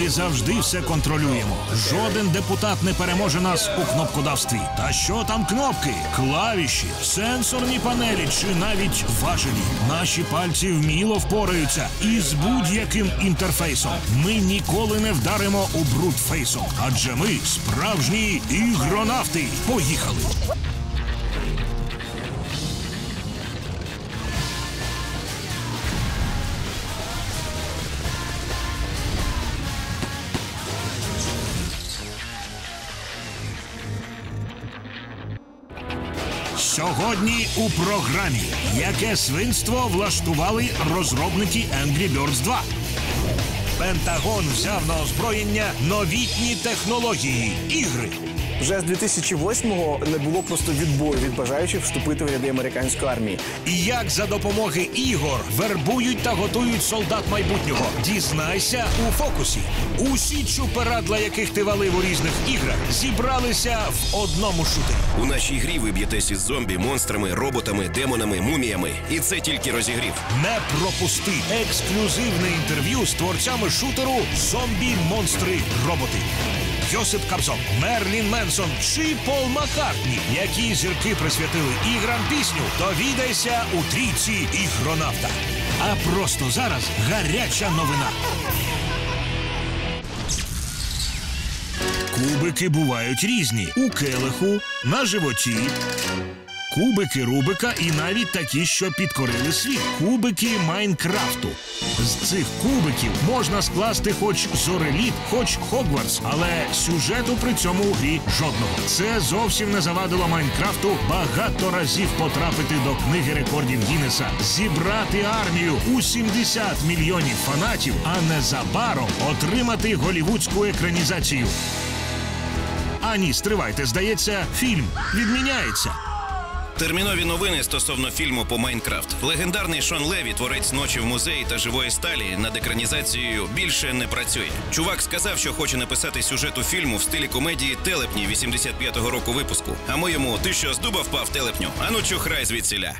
Ми завжди все контролюємо. Жоден депутат не переможе нас у кнопкодавстві. Та що там кнопки, клавіші, сенсорні панелі чи навіть важелі. Наші пальці вміло впораються із будь-яким інтерфейсом. Ми ніколи не вдаримо у брутфейсом, адже ми справжні ігронавти. Поїхали! Сьогодні у програмі яке свинство влаштували розробники Angry Birds 2. Пентагон взяв на озброєння новітні технології ігри. Вже з 2008-го не було просто відбою від бажаючих вступити в ряди американської армії. І як за допомоги ігор вербують та готують солдат майбутнього. Дізнайся у фокусі. Усі чуперадла, яких ти валив у різних іграх, зібралися в одному шутері. У нашій грі ви б'єтесь із зомбі, монстрами, роботами, демонами, муміями. І це тільки розігрів. Не пропусти ексклюзивне інтерв'ю з творцями шутеру Зомбі, монстри, роботи. Йосип Кобзон, Мерлін Менсон чи Пол Маккартні, які зірки присвятили іграм пісню, довідайся у трійці ігронавта. А просто зараз гаряча новина. Кубики бувають різні у келиху, на животі. Кубики Рубика і навіть такі, що підкорили світ. Кубики Майнкрафту. З цих кубиків можна скласти хоч Зореліт, хоч Хогвартс, але сюжету при цьому у грі жодного. Це зовсім не завадило Майнкрафту багато разів потрапити до книги рекордів Гіннеса, зібрати армію у 70 мільйонів фанатів, а незабаром отримати голівудську екранізацію. А ні, стривайте, здається, фільм відміняється. Термінові новини стосовно фільму по Майнкрафт. Легендарний Шон Леві, творець ночі в музеї та живої сталі, над екранізацією більше не працює. Чувак сказав, що хоче написати сюжет у фільму в стилі комедії Телепні 85-го року випуску. А ми йому ти що з дуба впав телепню? Ану чухрай звідсіля.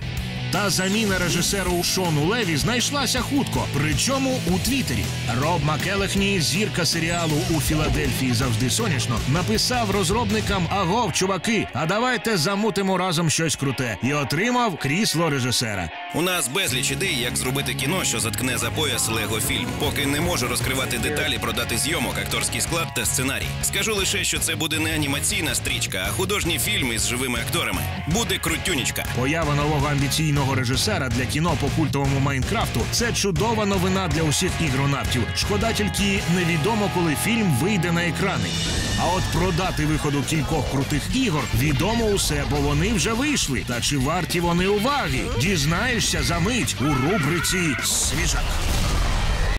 Та заміна режисеру Шону Леві знайшлася хутко, причому у Твіттері. Роб Макелехні, зірка серіалу у Філадельфії завжди сонячно, написав розробникам Агов, чуваки, а давайте замутимо разом щось круте і отримав крісло режисера. У нас безліч ідей, як зробити кіно, що заткне за пояс Лего фільм. Поки не можу розкривати деталі про дати зйомок, акторський склад та сценарій. Скажу лише, що це буде не анімаційна стрічка, а художній фільм із живими акторами. Буде крутюнічка. Поява нового амбіційного режисера для кіно по культовому Майнкрафту це чудова новина для усіх ігронавтів. Шкода тільки невідомо, коли фільм вийде на екрани. А от про дати виходу кількох крутих ігор відомо усе, бо вони вже вийшли. Та чи варті вони уваги? Дізнаєшся за мить у рубриці Свіжак.